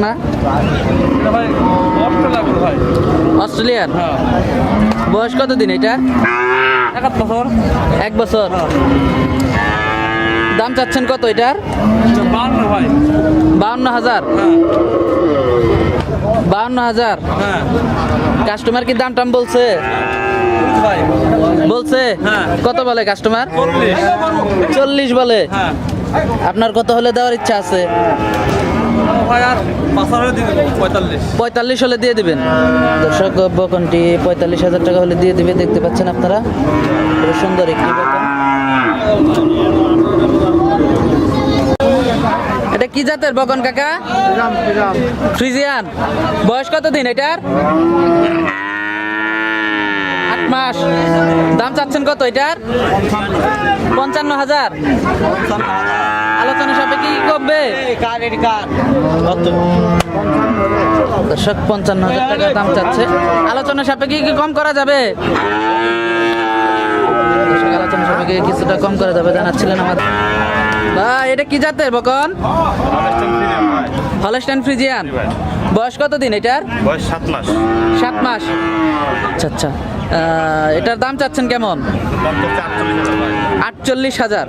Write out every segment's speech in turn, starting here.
ভাই অস্ট্রেলিয়ান হ্যাঁ। বয়স কত দিন এটা? একাত বছর। এক বছর। দাম চাচ্ছেন কত এটার? ভাই। বাউন্ন হাজার। হ্যাঁ। বাউন্ন হাজার। হ্যাঁ। কাস্টমার কি দাম টাম বলছে? বলছে? হ্যাঁ। কত বলে কাস্টমার? চল্লিশ বলে। হ্যাঁ। আপনার কত হলে দেওয়ার ইচ্ছা আছে? পঁয়তাল্লিশ। হলে দিয়ে দিবেন। দর্শক, বকনটি পঁয়তাল্লিশ হাজার টাকা হলে দিয়ে দিবে, দেখতে পাচ্ছেন আপনারা। সুন্দর একটি এটা কি জাতের বকন, কাকা? ফ্রিজিয়ান। বয়স কত দিন এটার? আট মাস। দাম চাচ্ছেন কত এটার? পঞ্চান্ন হাজার। আলোচনা সাপেক্ষে কি কমবে দর্শক পঞ্চান্ন হাজার টাকা দাম চাচ্ছে। আলোচনা সাপেক্ষে কি কম করা যাবে? আলোচনা সাপেক্ষে কিছুটা কম করা যাবে জানাচ্ছিলেন আমার ভাই এটা কি জাতের বকন? Holstein Friesian. বয়স কত দিন এটার? বয়স সাত মাস। সাত মাস। আচ্ছা আচ্ছা। এটার দাম চাচ্ছেন কেমন। আটচল্লিশ হাজার।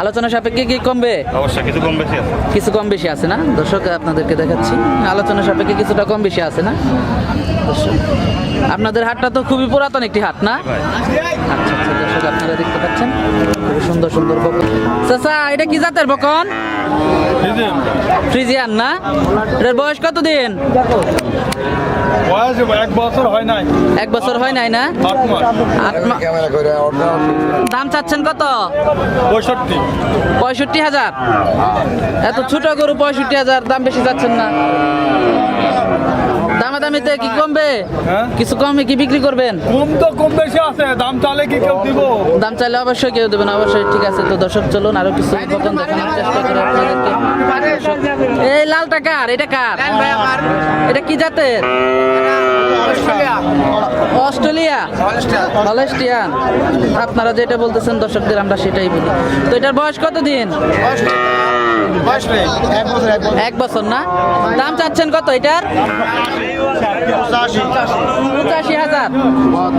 আলোচনা সাপেক্ষে কি কমবে অবশ্যই কিছু কম বেশি আছে। কিছু কম বেশি আছে না? দর্শক আপনাদেরকে দেখাচ্ছি। আলোচনা সাপেক্ষে কিছুটা কম বেশি আছে না? আপনাদের হাটটা তো খুবই পুরাতন একটি হাট না? আচ্ছা আচ্ছা দর্শক আপনারা দেখতে পাচ্ছেন। খুবই সুন্দর সুন্দর বকন। চাচা এটা কি জাতের বকন? ফ্রিজিয়ান। না? এটার বয়স কত দিন বয়স এক বছর হয় নাই। এক বছর হয় নাই না? দাম চাচ্ছেন কত? পঁয়ষট্টি। পঁয়ষট্টি হাজার। এত ছোট গরু পঁয়ষট্টি হাজার দাম বেশি যাচ্ছেন না। দামাদামিতে কি কমবে? হ্যাঁ? কিছু কমে কি বিক্রি করবেন? কম তো কম বেশি আছে দাম চালে কি কেউ দিব? দাম চাইলে অবশ্যই কেউ দেবেন অবশ্যই ঠিক আছে। তো দর্শক চলুন আরও কিছু বকন দেখানোর চেষ্টা করি আপনাদেরকে। এই লালটা কার? এটা কার? এটা কি জাতের? অস্ট্রেলিয়া। হলেস্টিয়ান আপনারা যেটা বলতেছেন দর্শকদের আমরা সেটাই বলি। তো এটার বয়স কত দিন এক বছর না? দাম চাচ্ছেন কত এটার? পঁচাশি হাজার।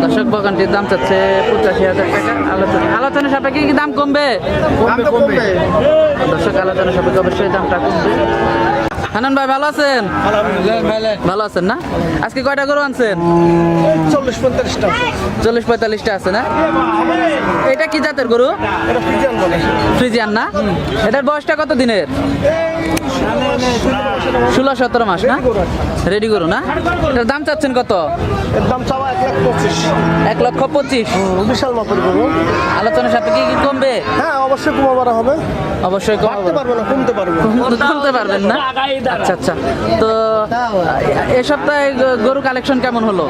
দর্শক বাগানটির দাম চাচ্ছে পঁচাশি হাজার টাকা। আলোচনা আলোচনা সাপেক্ষে কি দাম কমবে? দর্শক আলোচনা সাপেক্ষে অবশ্যই দামটা কমবে। হানান ভাই ভালো আছেন? ভালো আছেন না? আজকে কয়টা গরু আনছেন? চল্লিশ পঁয়তাল্লিশটা চল্লিশ পঁয়তাল্লিশটা আছে না? জাতের গরু? ফ্রিজিয়ান না? এটার বয়সটা কত দিনের? ষোলো সতেরো মাস না? রেডি গরু না? এটার দাম চাচ্ছেন কত? দাম চাওয়া এক লক্ষ পঁচিশ। বিশাল মাপের গরু। আলোচনা সাপেক্ষে কি কমবে? হ্যাঁ অবশ্যই কমা বাড়া হবে। অবশ্যই বাড়তে পারবে না কমতে পারবে কমতে পারবেন না? আচ্ছা আচ্ছা। তো এ সপ্তাহে গরু কালেকশন কেমন হলো?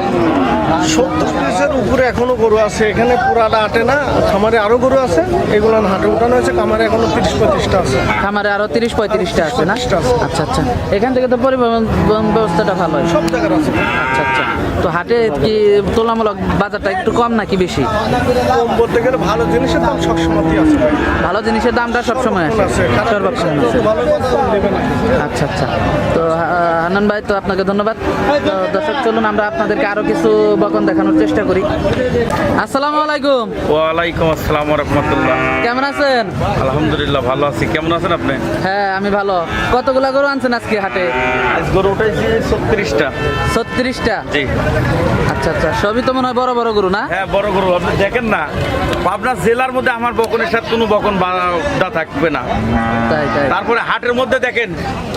সত্তর পিসের উপরে এখনও গরু আছে। এখানে পুরাটা আটে না খামারে আরও গরু আছে এগুলো হাটে উঠানো হয়েছে খামারে এখনও তিরিশ পঁয়ত্রিশটা আছে। খামারে আরও তিরিশ পঁয়ত্রিশটা আছে না? 35টা আচ্ছা আচ্ছা। এখান থেকে তো পরিবহন ব্যবস্থাটা ভালো হয়। সব জায়গার আছে। আচ্ছা আচ্ছা। তো হাটে কি তুলনামূলক বাজারটা একটু কম নাকি বেশি? কম বলতে গেলে ভালো জিনিসের দাম সবসময়ই আছে। ভালো জিনিসের দামটা সবসময় আছে। সর্বক্ষণ আছে। আচ্ছা আচ্ছা। তো আনন্দ ভাই তো আপনাকে ধন্যবাদ। তো দর্শক চলুন আমরা আপনাদেরকে আরও কিছু বকন দেখানোর চেষ্টা করি। আসসালামু আলাইকুম। ওয়ালাইকুম আসসালাম রহমতুল্লাহ। কেমন আছেন? আলহামদুলিল্লাহ ভালো আছি। কেমন আছেন আপনি? হ্যাঁ আমি ভালো। কতগুলা গরু আনছেন আজকে হাটে? আজ গরু উঠাইছি ছত্রিশটা। ছত্রিশটা? জি। আচ্ছা আচ্ছা সবই তো মনে হয় বড় বড় গরু না? হ্যাঁ বড় গরু। আপনি দেখেন না পাবনা জেলার মধ্যে আমার বকনের সাথে কোনো বকন বাধা থাকবে না। তাই তাই। তারপরে হাটের মধ্যে দেখেন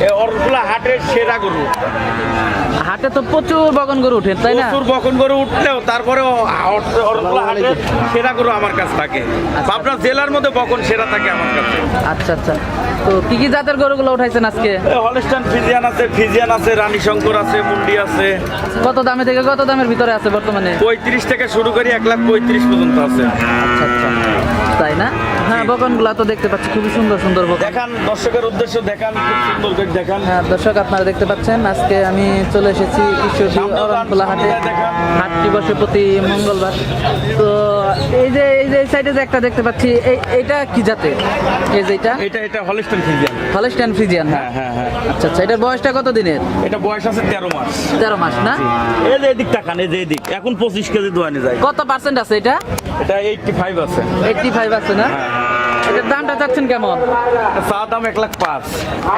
এ ওরগুলা হাটের সেরা গরু। হাটে তো প্রচুর বকন গরু উঠে তাই না? প্রচুর বকন গরু উঠলেও তারপরে ওরগুলা সেরা গরু আমার কাছে থাকে। পাবনা জেলার মধ্যে বকন সেরা থাকে আমার কাছে। আচ্ছা আচ্ছা। তো কি কি জাতের গরুগুলো উঠাইছেন আজকে? হলস্টান ফিজিয়ান আছে ফিজিয়ান আছে রানী শঙ্কর আছে মুন্ডি আছে। কত দামে থেকে কত দামের ভিতরে আছে বর্তমানে? পঁয়ত্রিশ থেকে শুরু করি এক লাখ পঁয়ত্রিশ পর্যন্ত আছে। আচ্ছা আচ্ছা। তাই না? হ্যাঁ বকনগুলা তো দেখতে পাচ্ছি খুবই সুন্দর সুন্দর বকন। দেখান দর্শকের উদ্দেশ্যে দেখান খুব সুন্দর করে দেখান। হ্যাঁ দর্শক আপনারা দেখতে পাচ্ছেন আজকে আমি চলে এসেছি ঈশ্বরদী অরণখোলা হাটে। হাটটি বসে প্রতি মঙ্গলবার। তো এই যে এই যে সাইডে যে একটা দেখতে পাচ্ছি এই এইটা কি জাতে এই যে এটা এটা এটা হলিস্টন ফিজিয়ান হলস্টাইন ফ্রিজিয়ান হ্যাঁ। হ্যাঁ হ্যাঁ আচ্ছা আচ্ছা এটার বয়সটা কত দিনের? এটা বয়স আছে তেরো মাস। তেরো মাস না? এই যে এদিক তাকান এই যে এদিক। এখন পঁচিশ কেজি দোয়ানি যায়। কত পার্সেন্ট আছে এটা? এটা এইটটি ফাইভ আছে। এইটটি ফাইভ আছে না? এটার দামটা চাচ্ছেন কেমন? চা দাম এক লাখ পাঁচ।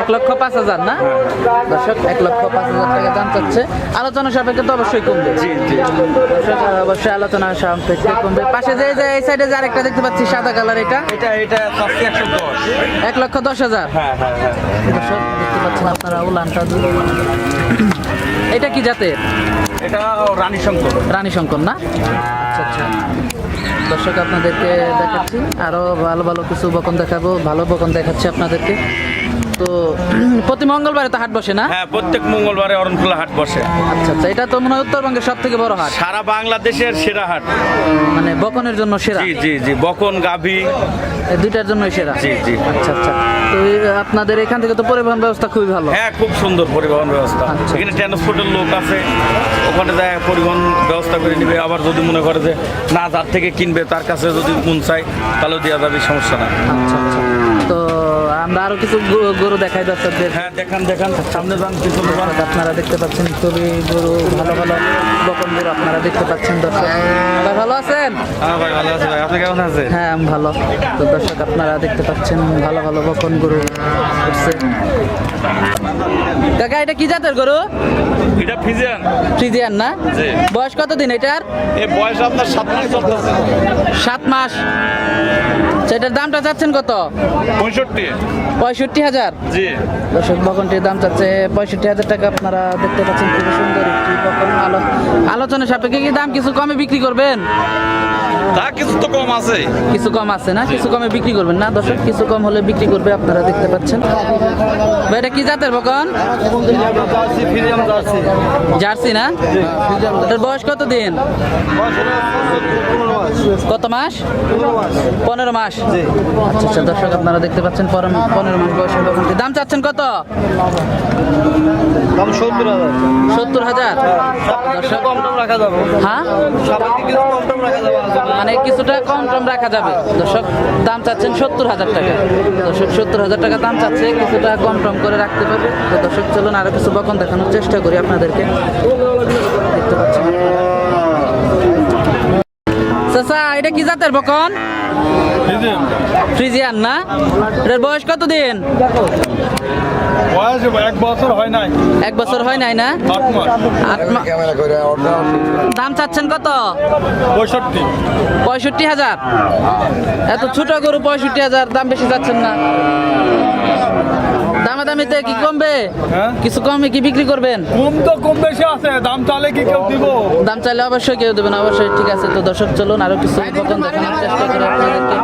এক লক্ষ পাঁচ হাজার না? দর্শক এক লক্ষ পাঁচ হাজার টাকা দাম চাচ্ছে। আলোচনা সাপেক্ষে তো অবশ্যই কমবে। জি জি। দর্শক অবশ্যই আলোচনা সাপেক্ষে কমবে। পাশে যে যে এই সাইডে যে আরেকটা দেখতে পাচ্ছি সাদা কালার এটা। এটা এটা চাচ্ছি একশো দশ। এক লক্ষ দশ হাজার। হ্যাঁ হ্যাঁ হ্যাঁ। দর্শক দেখতে পাচ্ছেন আপনারা উলানটা এটা কি জাতের? এটা রানী শঙ্কর। রানী শঙ্কর না? আচ্ছা আচ্ছা। দর্শক আপনাদেরকে দেখাচ্ছি। আরও ভালো ভালো কিছু বকন দেখাবো ভালো বকন দেখাচ্ছি আপনাদেরকে। তো প্রতি মঙ্গলবারে তো হাট বসে না? হ্যাঁ প্রত্যেক মঙ্গলবারে অরণখোলা হাট বসে। আচ্ছা আচ্ছা এটা তো মনে হয় উত্তরবঙ্গের সব থেকে বড় হাট। সারা বাংলাদেশের সেরা হাট। মানে বকনের জন্য সেরা। জি জি জি বকন গাভী। দুইটার জন্যই সেরা। জি, জি। আচ্ছা আচ্ছা। তো আপনাদের এখান থেকে তো পরিবহন ব্যবস্থা খুবই ভালো। হ্যাঁ খুব সুন্দর পরিবহন ব্যবস্থা। আচ্ছা। এখানে ট্রান্সপোর্টের লোক আছে ওখানে যায় পরিবহন ব্যবস্থা করে নিবে। আবার যদি মনে করে যে না যার থেকে কিনবে তার কাছে যদি মন চাই তাহলেও দেওয়া যাবে সমস্যা না আচ্ছা আচ্ছা। তো আমরা আরও কিছু গরু- দেখাই দর্শকদের হ্যাঁ দেখান দেখান। সামনে যান যান। আপনারা দেখতে পাচ্ছেন খুবই গরু ভালো ভালো বকন গরু আপনারা দেখতে পাচ্ছেন দর্শক। ভাই ভালো আছেন? হ্যাঁ ভাই ভালো আছে ভাই। আপনি কেমন আছে হ্যাঁ আমি ভালো। তো দর্শক আপনারা দেখতে পাচ্ছেন ভালো ভালো বকন গরু উঠছে। কাকা এটা কি জাতের গরু? এটা ফিজিয়ান। ফ্রিজিয়ান না? বয়স কত দিন এটার? এই বয়স আপনার সাত মাস চলতেছে। সাত মাস। সেটার দামটা চাচ্ছেন কত? পঁয়ষট্টি। পঁয়ষট্টি হাজার? জি। দর্শক বকনটির দাম চাচ্ছে পঁয়ষট্টি হাজার টাকা। আপনারা দেখতে পাচ্ছেন খুবই সুন্দর একটি বকন আলো আলোচনা সাপেক্ষে কি দাম কিছু কমে বিক্রি করবেন? তা কিছু তো কম আছে। কিছু কম আছে না? কিছু কমে বিক্রি করবেন না? দর্শক কিছু কম হলে বিক্রি করবে আপনারা দেখতে পাচ্ছেন। ভাই, এটা কি জাতের বকন জার্সি না? এটার বয়স কত দিন কত মাস? পনেরো মাস। আচ্ছা আচ্ছা দর্শক আপনারা দেখতে পাচ্ছেন পনেরো মাস বয়সের বকনটি দাম চাচ্ছেন কত? দাম সত্তর হাজার। সত্তর হাজার? দর্শক কম টম রাখা যাবে। হ্যাঁ? যাবে। মানে কিছুটা কম টম রাখা যাবে। দর্শক দাম চাচ্ছেন সত্তর হাজার টাকা। দর্শক সত্তর হাজার টাকা দাম চাচ্ছে কিছুটা কম টম করে রাখতে পারবে। তো দর্শক চলুন আরও কিছু বকন দেখানোর চেষ্টা করি আপনাদেরকে। দেখতে পাচ্ছেন চাচা এটা কি জাতের বকন? ফ্রিজিয়ান। না? এটার বয়স কত দিন বয়স এক বছর হয় নাই। এক বছর হয় নাই না? দাম চাচ্ছেন কত? পঁয়ষট্টি। পঁয়ষট্টি হাজার। এত ছোট গরু পঁয়ষট্টি হাজার দাম বেশি যাচ্ছেন না। কি কমবে? হ্যাঁ? কিছু কমে কি বিক্রি করবেন? কম তো কম বেশি আছে দাম কি কেউ দিব? দাম চাইলে অবশ্যই কেউ দেবেন অবশ্যই ঠিক আছে। তো দর্শক চলুন আরও কিছু বকন দেখানোর চেষ্টা করি আপনাদেরকে।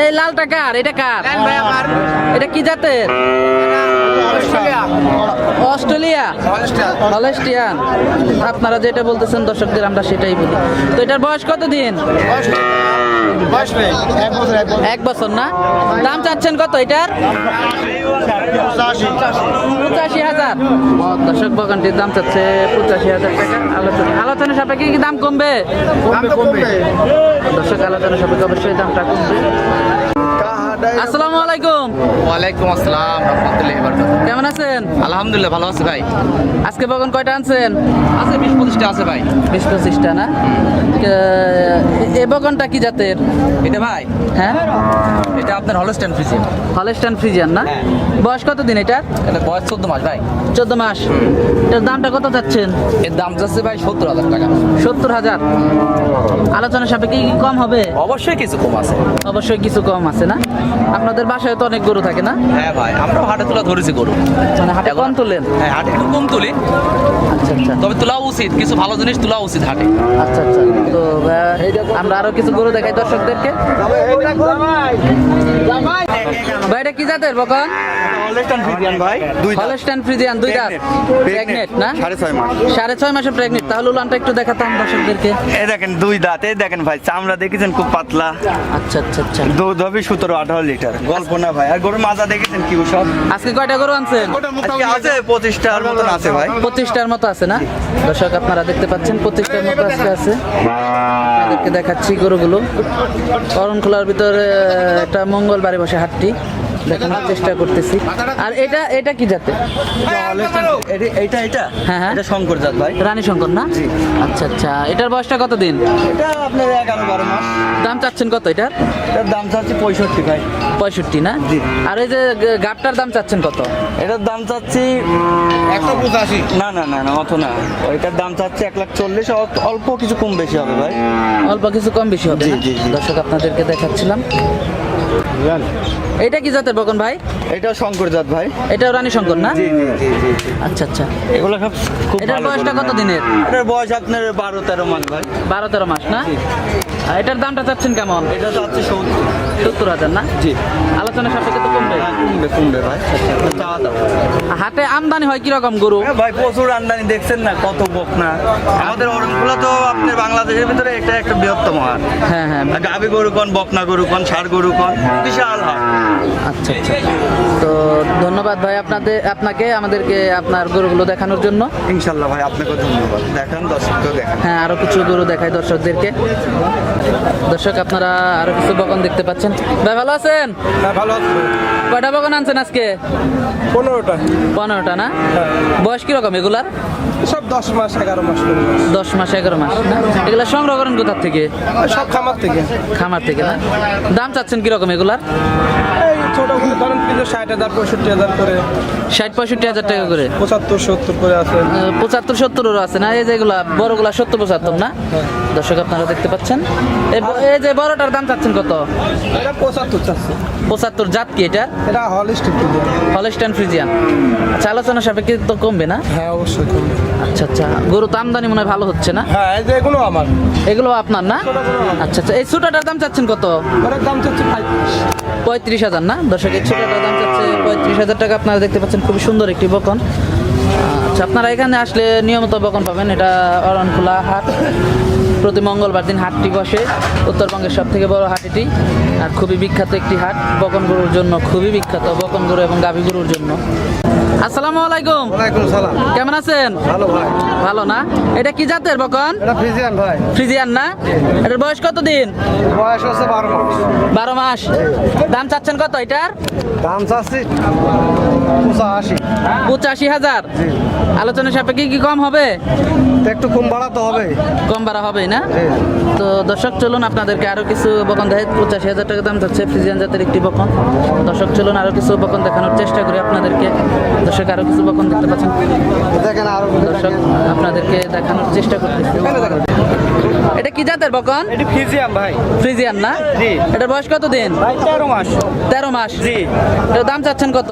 এই লাল টাকার এটা কার? এটা কি জাতের? অস্ট্রেলিয়া। হলেস্টিয়ান। আপনারা যেটা বলতেছেন দর্শকদের আমরা সেটাই বলি। তো এটার বয়স কত দিন এক বছর। এক বছর না? দাম চাচ্ছেন কত এটার? পঁচাশি হাজার। দর্শক বাগানটির দাম চাচ্ছে পঁচাশি হাজার টাকা। আলোচনা আলোচনা সাপেক্ষে কি দাম কমবে? কমবে। দর্শক আলোচনা সাপেক্ষে অবশ্যই দামটা কমবে। আসসালামু আলাইকুম। ওয়ালাইকুম আসসালাম রহমতুল্লাহ বারকাতুহু। কেমন আছেন? আলহামদুলিল্লাহ ভালো আছে ভাই। আজকে বাগান কয়টা আনছেন? আছে বিশ পঁচিশটা আছে ভাই। বিশ পঁচিশটা না? এ বাগানটা কি জাতের? এটা ভাই। হ্যাঁ? এটা আপনার হলস্টাইন ফ্রিজিয়ান হলেস্টান ফ্রিজিয়ান না? হ্যাঁ। বয়স কত দিন এটার? এটা বয়স চোদ্দ মাস ভাই। চোদ্দ মাস। এটার দামটা কত চাচ্ছেন? এর দাম যাচ্ছে ভাই সত্তর হাজার টাকা। সত্তর হাজার? আলোচনা সাপেক্ষে কি কম হবে? অবশ্যই কিছু কম আছে। অবশ্যই কিছু কম আছে না? আপনাদের বাসায় তো অনেক গরু থাকে না? হ্যাঁ ভাই আমরা হাটে তোলা ধরেছি গরু। মানে হাটে কম তুলেন? হ্যাঁ হাটে একটু কম তুলি। আচ্ছা আচ্ছা। তবে তোলা উচিত কিছু ভালো জিনিস তোলা উচিত হাটে। আচ্ছা আচ্ছা। তো আমরা আরও কিছু গরু দেখাই দর্শকদেরকে। ভাই এটা কি জাতের বকন? হলস্টাইন ফ্রিজিয়ান ভাই? দুই। হলস্টাইন ফ্রিজিয়ান দুই দাঁত। প্রেগনেন্ট না? সাড়ে ছয় মাস। সাড়ে ছয় মাসে প্রেগনেন্ট তাহলে উলানটা একটু দেখাতাম দর্শকদেরকে। এই দেখেন দুই দাঁত। এই দেখেন ভাই চামড়া দেখেছেন? খুব পাতলা। আচ্ছা আচ্ছা আচ্ছা। দুধ হবে সতেরো আঠারো লিটার। গল্প না ভাই। আর গরুর মাজা দেখেছেন কি সব আজকে কয়টা গরু আনছেন? আজকে আছে আছে। ভাই। পঁচিশটার মতো আছে না? দর্শক আপনারা দেখতে পাচ্ছেন পঁচিশটার মতো আজকে আছে। আপনাদেরকে দেখাচ্ছি গরুগুলো। করণখোলার ভিতরে একটা মঙ্গলবারে বসে হাটটি। দেখানোর চেষ্টা করতেছি। আর এটা এটা কি জাতে এটি- এটা হ্যাঁ, হ্যাঁ। এটা শঙ্কর জাত ভাই। রানী শঙ্কর না? আচ্ছা আচ্ছা। এটার বয়সটা কত দিন? এটা আপনার এগারো বারো মাস। দাম চাচ্ছেন কত এটার এটার দাম চাচ্ছি পঁয়ষট্টি ভাই। পঁয়ষট্টি না? আর এই যে গাবটার দাম চাচ্ছেন কত? এটার দাম চাচ্ছি একশো পঁচাশি। না না না না অত না। ওইটার দাম চাচ্ছি এক লাখ চল্লিশ অল্প- অল্প কিছু কম বেশি হবে ভাই। অল্প কিছু কম বেশি হবে। দর্শক আপনাদেরকে দেখাচ্ছিলাম। এটা কি জাতের বকন ভাই? এটা শঙ্কর জাত ভাই। এটাও রানী শঙ্কর না? জি জি জি জি আচ্ছা আচ্ছা। এগুলো সব খুব এটার বয়সটা কত দিনের? এটার বয়স আপনার বারো তেরো মাস ভাই। বারো তেরো মাস না? আর এটার দামটা চাচ্ছেন কেমন? এটা চাচ্ছে সত্তর। হাজার না? জি। আলোচনা সাপেক্ষে তো কমবে হ্যাঁ, কমবে কমবে ভাই চাওয়া দাও। হাটে আমদানি হয় কীরকম গরু? হ্যাঁ ভাই প্রচুর আমদানি দেখছেন না কত বক না আমাদের অরণকুলা তো আপনার বাংলাদেশের ভিতরে এটা একটা বৃহত্তম হাট। হ্যাঁ হ্যাঁ গাবি গরু কন বকনা গরু কন ষাড় গরু কন বিশাল হাট। আচ্ছা আচ্ছা। তো ধন্যবাদ ভাই আপনাদের আপনাকে আমাদেরকে আপনার গরুগুলো দেখানোর জন্য। ইনশাল্লাহ ভাই আপনাকে ধন্যবাদ। দেখান দর্শককেও দেখান। হ্যাঁ আরও কিছু গরু দেখাই দর্শকদেরকে। দর্শক আপনারা আরও কিছু বকন দেখতে পাচ্ছেন। ভাই ভালো আছেন? হ্যাঁ ভালো আছে কয়টা বাগান আনছেন আজকে? পনেরোটা। পনেরোটা না? বয়স কীরকম এগুলার? সব দশ মাস এগারো মাস দশ মাস এগারো মাস এগুলা সংগ্রহ করেন কোথার থেকে? সব খামার থেকে। খামার থেকে না? দাম চাচ্ছেন কীরকম এগুলার? ছোট ধরেন কিন্তু ষাট হাজার পঁয়ষট্টি হাজার করে। ষাট পঁয়ষট্টি হাজার টাকা করে? পঁচাত্তর সত্তর করে আছে। পঁচাত্তর সত্তরেরও আছে না? এই যেগুলা বড়গুলা সত্তর পঁচাত্তর না? দর্শক আপনারা দেখতে পাচ্ছেন? এই যে বড়টার দাম চাচ্ছেন কত? পঁচাত্তর জাত কি এটা? এটা হলস্টাইন ফ্রিজিয়ান। আচ্ছা আলোচনা সাপেক্ষে তো কমবে না? হ্যাঁ অবশ্যই কমবে। আচ্ছা আচ্ছা। গরু তো আমদানি মনে হয় ভালো হচ্ছে না? হ্যাঁ এই যে এগুলো আমার। এগুলো আপনার না? আচ্ছা আচ্ছা। এই ছোটাটার দাম চাচ্ছেন কত? ওটার দাম চাচ্ছে পঁয়ত্রিশ। পঁয়ত্রিশ হাজার না? দর্শক এই ছোটাটার দাম চাচ্ছে পঁয়ত্রিশ হাজার টাকা। আপনারা দেখতে পাচ্ছেন খুবই সুন্দর একটি বকন। আচ্ছা আপনারা এখানে আসলে নিয়মিত বকন পাবেন। এটা অরণখোলা হাট। প্রতি মঙ্গলবার দিন হাটটি বসে। উত্তরবঙ্গের সব থেকে বড় হাট এটি। আর খুবই বিখ্যাত একটি হাট। বকন গরুর জন্য খুবই বিখ্যাত বকন গরু এবং গাভী গরুর জন্য। আসসালামু আলাইকুম। ওয়ালাইকুম সালাম। কেমন আছেন? ভালো ভাই ভালো না? এটা কি জাতের বকন? এটা ফ্রিজিয়ান ভাই। ফ্রিজিয়ান না? এটার বয়স কত দিন বয়স হচ্ছে বারো মাস। বারো মাস। দাম চাচ্ছেন কত এটার? দাম চাচ্ছি পঁচাশি। হাজার? আলোচনা সাপেক্ষে কি কম হবে? একটু কম বাড়াতে হবে। কম বাড়া হবে না? তো দর্শক চলুন আপনাদেরকে আরও কিছু বকন দেখে পঁচাশি হাজার টাকা দাম যাচ্ছে ফ্রিজিয়ান জাতের একটি বকন দর্শক চলুন আরও কিছু বকন দেখানোর চেষ্টা করি আপনাদেরকে। দর্শক আরও কিছু বকন দেখতে পাচ্ছেন? দেখেন আরও দর্শক আপনাদেরকে দেখানোর চেষ্টা করতেছি। এটা কি জাতের বকন এটি ফ্রিজিয়ান ভাই। ফ্রিজিয়ান না? জি। এটার বয়স কত দিন ভাই তেরো মাস। তেরো মাস। জি। দাম চাচ্ছেন কত?